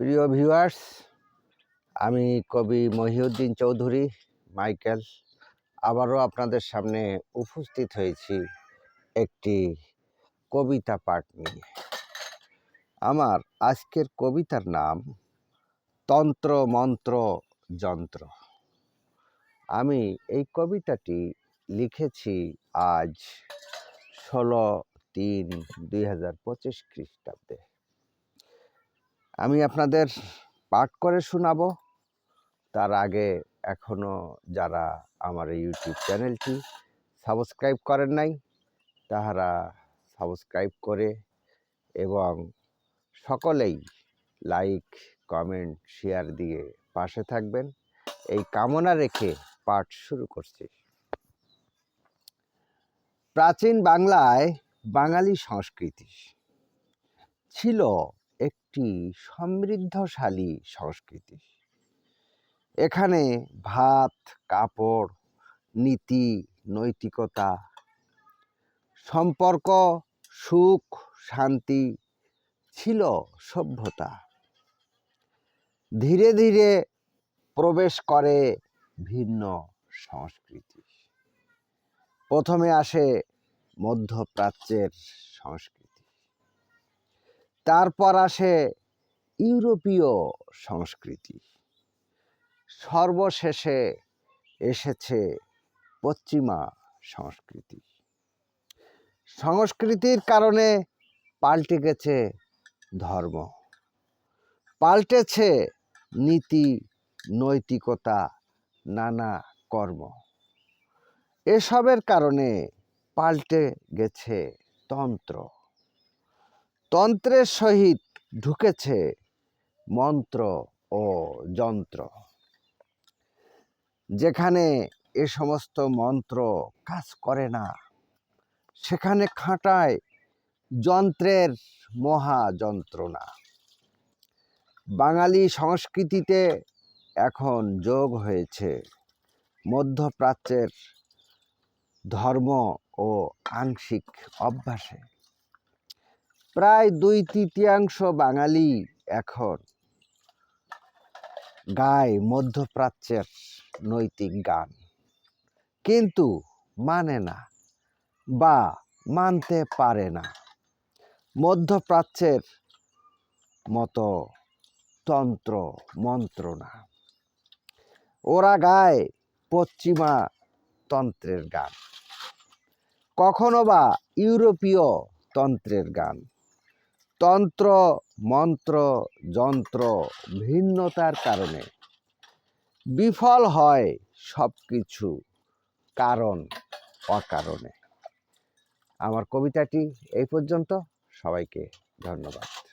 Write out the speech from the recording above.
প্রিয় ভিউয়ার্স, আমি কবি মহিউদ্দিন চৌধুরী, মাইকেল। আবারও আপনাদের সামনে উপস্থিত হয়েছি একটি কবিতা পাঠ নিয়ে। আমার আজকের কবিতার নাম তন্ত্র মন্ত্র যন্ত্র। আমি এই কবিতাটি লিখেছি আজ ষোলো তিন দুই হাজার পঁচিশ খ্রিস্টাব্দে। আমি আপনাদের পাঠ করে শোনাবো। তার আগে এখনও যারা আমার এই ইউটিউব চ্যানেলটি সাবস্ক্রাইব করেন নাই, তাহারা সাবস্ক্রাইব করে এবং সকলেই লাইক, কমেন্ট, শেয়ার দিয়ে পাশে থাকবেন। এই কামনা রেখে পাঠ শুরু করছি। প্রাচীন বাংলায় বাঙালি সংস্কৃতি ছিল একটি সমৃদ্ধশালী সংস্কৃতি। এখানে ভাত, কাপড়, নীতি, নৈতিকতা, সম্পর্ক, সুখ, শান্তি ছিল সভ্যতা। ধীরে ধীরে প্রবেশ করে ভিন্ন সংস্কৃতি। প্রথমে আসে মধ্যপ্রাচ্যের সংস্কৃতি। তারপর আসে ইউরোপীয় সংস্কৃতি। সর্বশেষে এসেছে পশ্চিমা সংস্কৃতি। সংস্কৃতির কারণে পাল্টে গেছে ধর্ম। পাল্টেছে নীতি, নৈতিকতা, নানা কর্ম। এসবের কারণে পাল্টে গেছে তন্ত্র। তন্ত্রের সহিত ঢুকেছে মন্ত্র ও যন্ত্র। যেখানে এ সমস্ত মন্ত্র কাজ করে না, সেখানে খাটায় যন্ত্রের মহা যন্ত্রণা বাঙালি সংস্কৃতিতে এখন যোগ হয়েছে মধ্যপ্রাচ্যের ধর্ম ও আংশিক অভ্যাসে। প্রায় দুই তৃতীয়াংশ বাঙালি এখন গায় মধ্যপ্রাচ্যের নৈতিক গান। কিন্তু মানে না বা মানতে পারে না। মধ্যপ্রাচ্যের মতো তন্ত্র মন্ত্র না। ওরা গায় পশ্চিমা তন্ত্রের গান। কখনো বা ইউরোপীয় তন্ত্রের গান। তন্ত্র, মন্ত্র, যন্ত্র ভিন্নতার কারণে। বিফল হয় সব কিছু কারণ অকারণে। আমার কবিতাটি এই পর্যন্ত। সবাইকে ধন্যবাদ।